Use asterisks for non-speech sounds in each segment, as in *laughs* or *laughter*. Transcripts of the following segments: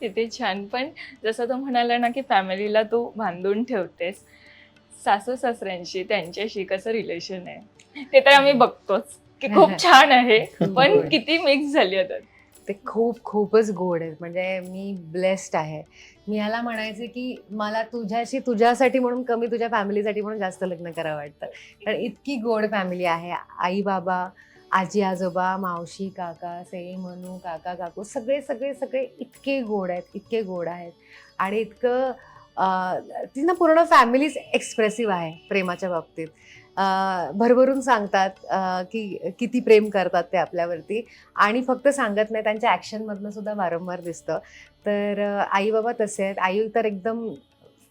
किती छान. पण जसं तू म्हणाला ना की फॅमिलीला तू बांधून ठेवतेस सासू सासऱ्यांशी त्यांच्याशी कसं रिलेशन आहे? ते तर आम्ही बघतोच की खूप *laughs* छान आहे पण किती मिक्स झाली आता. ते खूप खूपच गोड आहेत म्हणजे मी ब्लेस्ड आहे. मी ह्याला म्हणायचे की मला तुझ्याशी तुझ्यासाठी म्हणून कमी तुझ्या फॅमिलीसाठी म्हणून जास्त लग्न करावं वाटतं. कारण इतकी गोड फॅमिली आहे. आई बाबा आजी आजोबा मावशी काका से मनू काका काकू सगळे सगळे सगळे इतके गोड आहेत इतके गोड आहेत. आणि इतकं अं, ती ना पूर्ण फॅमिलीच एक्सप्रेसिव्ह आहे प्रेमाच्या बाबतीत. भरभरून सांगतात की किती प्रेम करतात ते आपल्यावरती. आणि फक्त सांगत नाही त्यांच्या ॲक्शनमधनं सुद्धा वारंवार दिसतं. तर आई बाबा तसे आहेत. आई तर एकदम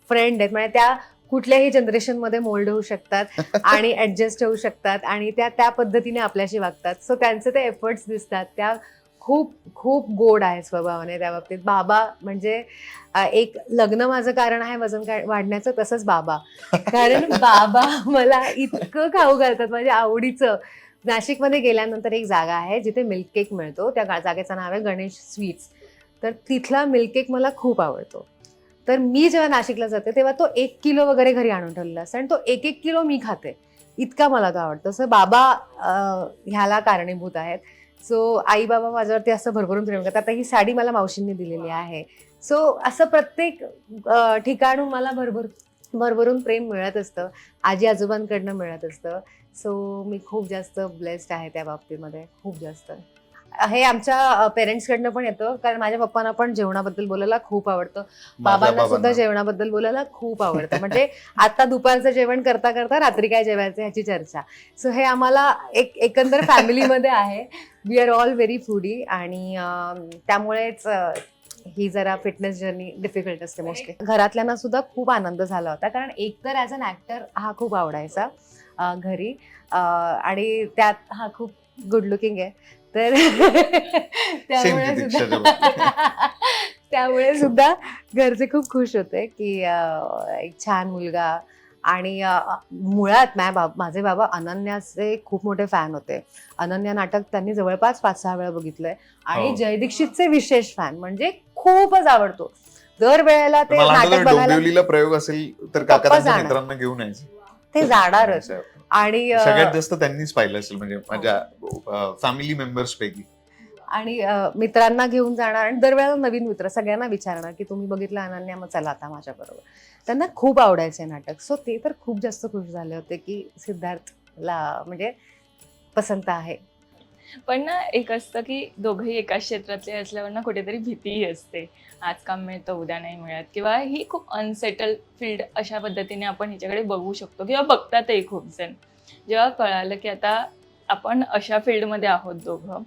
फ्रेंड आहेत. म्हणजे त्या कुठल्याही जनरेशनमध्ये मोल्ड होऊ शकतात *laughs* आणि ॲडजस्ट होऊ शकतात आणि त्या त्या पद्धतीने आपल्याशी वागतात. सो त्यांचे ते एफर्ट्स दिसतात. त्या खूप खूप गोड आहे स्वभावाने त्या बाबतीत. बाबा म्हणजे एक लग्न माझं कारण आहे वजन वाढण्याचं तसंच बाबा. कारण *laughs* बाबा मला इतकं खाऊ घालतात. माझ्या आवडीचं. नाशिकमध्ये गेल्यानंतर एक जागा आहे जिथे मिल्क केक मिळतो. त्या जागेचं नाव आहे गणेश स्वीट्स तर तिथला मिल्क केक मला खूप आवडतो. तर मी जेव्हा नाशिकला जाते तेव्हा तो एक किलो वगैरे घरी आणून ठेवलेला असतो. आणि तो एक एक किलो मी खाते. इतका मला तो आवडतो. सो बाबा ह्याला कारणीभूत आहेत. सो आई बाबा माझ्यावरती असं भरभरून प्रेम करतात. आता ही साडी मला मावशींनी दिलेली आहे. सो असं प्रत्येक ठिकाणून मला भरभर भरभरून प्रेम मिळत असतं. आजी आजोबांकडनं मिळत असतं. सो मी खूप जास्त ब्लेस्ड आहे त्या बाबतीमध्ये. खूप जास्त. हे आमच्या पेरेंट्सकडनं पण येतं. कारण माझ्या पप्पांना पण जेवणाबद्दल बोलायला खूप आवडतं. बाबांना सुद्धा. जेवणाबद्दल बोलायला खूप आवडतं. म्हणजे आता दुपारचं जेवण करता करता रात्री काय जेवायचं ह्याची चर्चा. सो हे आम्हाला एक एकंदर फॅमिलीमध्ये आहे. We are all very foodie आणि त्यामुळेच ही जरा फिटनेस जर्नी डिफिकल्ट असते मोस्टली घरातल्यांना सुद्धा खूप आनंद झाला होता. कारण एकतर ॲज अन ॲक्टर हा खूप आवडायचा घरी. आणि त्यात हा खूप गुड लुकिंग आहे. तर *laughs* त्यामुळे सुद्धा *laughs* त्यामुळे सुद्धा घरचे खूप खुश होते की एक छान मुलगा. आणि मुळात माझ्या बाब माझे बाबा अनन्याचे खूप मोठे फॅन होते. अनन्या नाटक त्यांनी जवळपास पाच सहा वेळा बघितलंय. आणि हो. जय दीक्षितचे विशेष फॅन म्हणजे खूपच आवडतो. दर वेळेला ते नाटक बघायला प्रयोग असेल तर काका घेऊन यायचे. ते जाणारच. आणि सगळ्यात जास्त त्यांनीच पाहिलं असेल म्हणजे माझ्या फॅमिली मेंबर्स पैकी. आणि मित्रांना घेऊन जाणार आणि दरवेळेला नवीन मित्र सगळ्यांना विचारणार की तुम्ही बघितलं अनन्या मग चला आता माझ्याबरोबर त्यांना खूप आवडायचे नाटक. सो ते तर खूप जास्त खुश झाले होते की सिद्धार्थला म्हणजे पसंत आहे. पण ना एक असतं की दोघंही एकाच क्षेत्रातले असल्यावर ना कुठेतरी भीतीही असते. आज काम मिळतं उद्या नाही मिळत. किंवा ही खूप अनसेटल फील्ड अशा पद्धतीने आपण हिच्याकडे बघू शकतो. किंवा बघतातही खूप जण. जेव्हा कळालं की आता आपण अशा फील्डमध्ये आहोत दोघं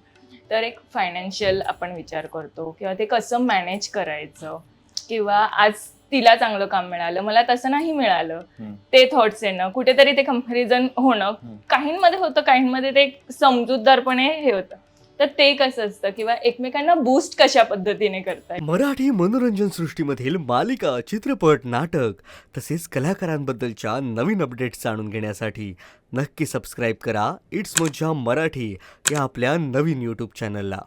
तर एक फायनान्शियल आपण विचार करतो. किंवा ते कसं मॅनेज करायचं? किंवा आज तिला चांगलं काम मिळालं मला तसं नाही मिळालं. ते थॉट्स येणं कुठेतरी ते कंपॅरिझन होणं. काहींमध्ये होतं काहींमध्ये ते एक समजूतदारपणे हे होतं. तर ते कसं असतं किंवा एकमेकांना बूस्ट कशा पद्धतीने करताय? मराठी मनोरंजन सृष्टीमधील मालिका चित्रपट नाटक तसेच कलाकारांबद्दलच्या नवीन अपडेट्स जाणून घेण्यासाठी नक्की सबस्क्राईब करा. इट्स मज्जा मराठी या आपल्या नवीन यूट्यूब चॅनलला